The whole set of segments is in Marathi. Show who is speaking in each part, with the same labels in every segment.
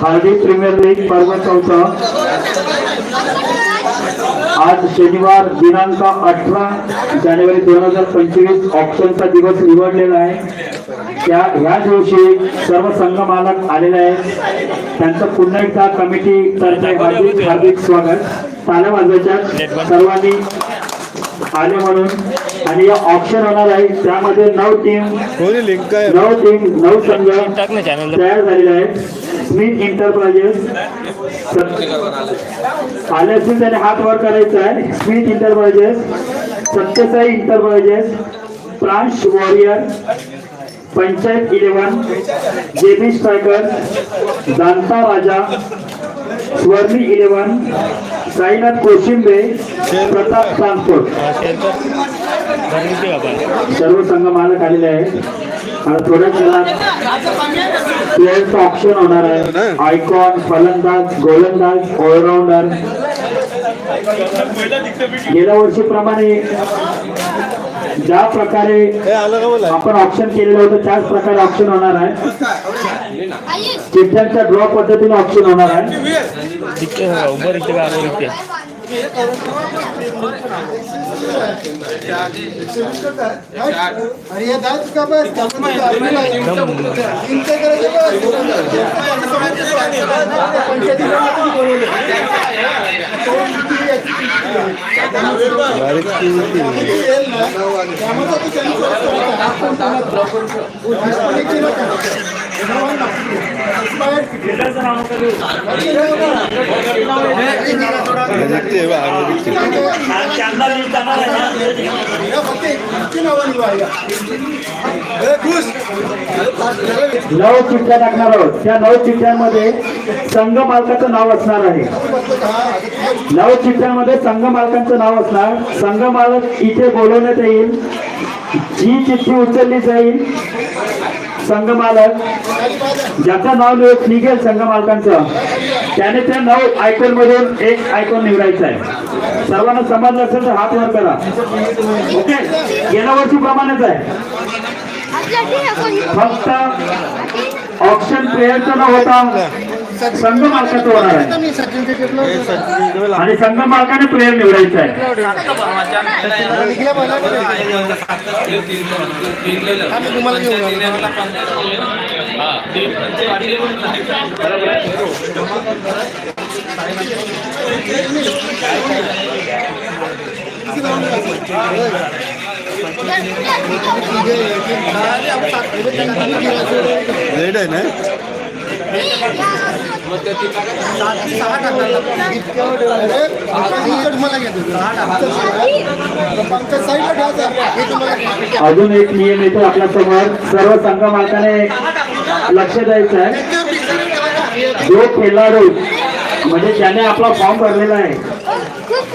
Speaker 1: खादी प्रीमियर लीग पर्व चौथा. आज शनिवार दिनांक अठरा जानेवारी दोन हजार पंचवीस ऑप्शनचा दिवस निवडलेला आहे. त्या ह्या दिवशी सर्व संघ मालक आलेले आहेत. त्यांचं पुन्हा एकदा कमिटी तर्फे हार्दिक हार्दिक स्वागत. ताल्या वाजवायच्या सर्वांनी आले म्हणून आणि या ऑप्शन होणार आहे. त्यामध्ये नऊ टीम नऊ टीम नऊ संघ तयार झालेले आहेत. स्मिथ इंटरप्राइजेस आले असतील त्याने हात वर करायचा आहे. Smith enterprises Satyasai enterprises Pransh warrior. Panchayat eleven. J B striker. Danta Raja. Swarni eleven. Sainath Koshimbe. Pratap transport सर्व संघ मालक आलेले आहेत. आता थोड्याच वेळात ऑप्शन होणार आहे. आयकॉन फलंदाज गोलंदाज ऑलराऊंडर गेल्या वर्षीप्रमाणे ज्या प्रकारे आपण ऑप्शन केलेलं होतं त्याच प्रकारे ऑप्शन होणार आहे. चिठ्ठ्यांच्या ड्रॉ पद्धतीने ऑप्शन होणार आहे.
Speaker 2: उभं इथे का आवर इथे
Speaker 3: अरे ये दात का बस चिंता करायचे
Speaker 4: बारीक ती होती. बारीक ती आहे बा, बारीक ती.
Speaker 1: नऊ चिठ्ठ्या टाकणार आहोत. त्या नऊ चिठ्ठ्यांमध्ये संघ मालकाचं नाव असणार आहे. नऊ चिठ्ठ्यामध्ये संघ मालकांचं नाव असणार. संघ मालक इथे बोलवण्यात येईल. जी चिठ्ठी उचलली जाईल संघ मालक ज्याचं नाव निघेल संघ मालकांचं त्याने त्या नऊ आयकॉन मधून एक आयकॉन निवडायचा आहे. सर्वांना समजलं असेल तर हात वर करा. ओके? गेल्या वर्षी प्रमाणेच आहे फक्त ऑप्शन प्लेअरचं न होता संघ मालकाचं होणार आहे आणि संघ मालकाने प्लेअर निवडायचा आहे
Speaker 3: तुम्हाला घेऊन आलो.
Speaker 4: रेड आहे ना
Speaker 1: अजून एक नियम येतो आपल्यासमोर. सर्व संघ मालकाने लक्ष द्यायचं आहे. जो खेळाडू म्हणजे ज्याने आपला फॉर्म भरलेला आहे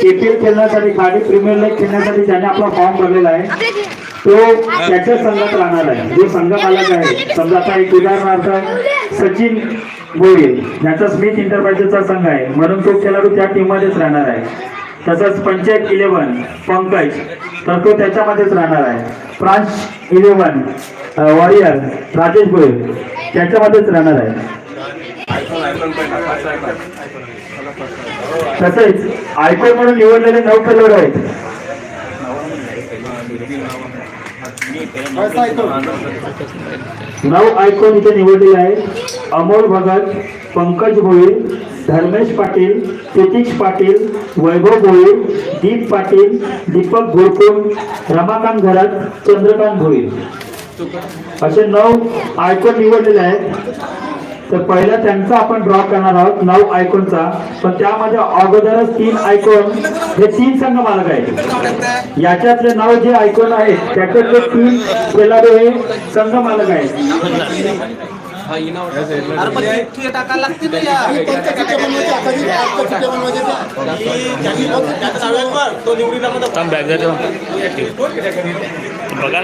Speaker 1: केपीएल खेळण्यासाठी खाडी प्रीमियर लीग खेळण्यासाठी ज्याने आपला फॉर्म भरलेला आहे तो त्याच्या संघात राहणार आहे. जो संघ मालक आहे. समजा आता एक उदाहरणार्थ सचिन गोयल ज्याचा स्मिथ इंटरप्राइजेसचा संघ आहे. म्हणून तो खेळाडू त्या टीम मध्येच राहणार आहे. तसंच पंचायत इलेव्हन पंकज तर तो त्याच्यामध्येच राहणार आहे. France eleven warrior Rajesh Goyal त्याच्यामध्येच राहणार आहे. तसेच आयकॉन म्हणून निवडलेले नऊ खेळाडू आहेत. नऊ आयकॉन इथे निवडलेले आहेत अमोल भगत पंकज भोईर धर्मेश पाटील प्रतीक्ष पाटील वैभव भोईर दीप पाटील दीपक घोरकुल रमाकांत घरत चंद्रकांत भोईर. असे नऊ आयकॉन निवडलेले आहेत. तर पहिला त्यांचा आपण ड्रॉ करणार आहोत नऊ आयकॉनचा पण त्यामध्ये अगोदरच तीन आयकॉन हे तीन संघ मालक आहेत. याच्यातले नऊ जे आयकॉन आहेत त्याच्यातले तीन खेळाडू हे संघ मालक आहेत.
Speaker 2: बघा ना.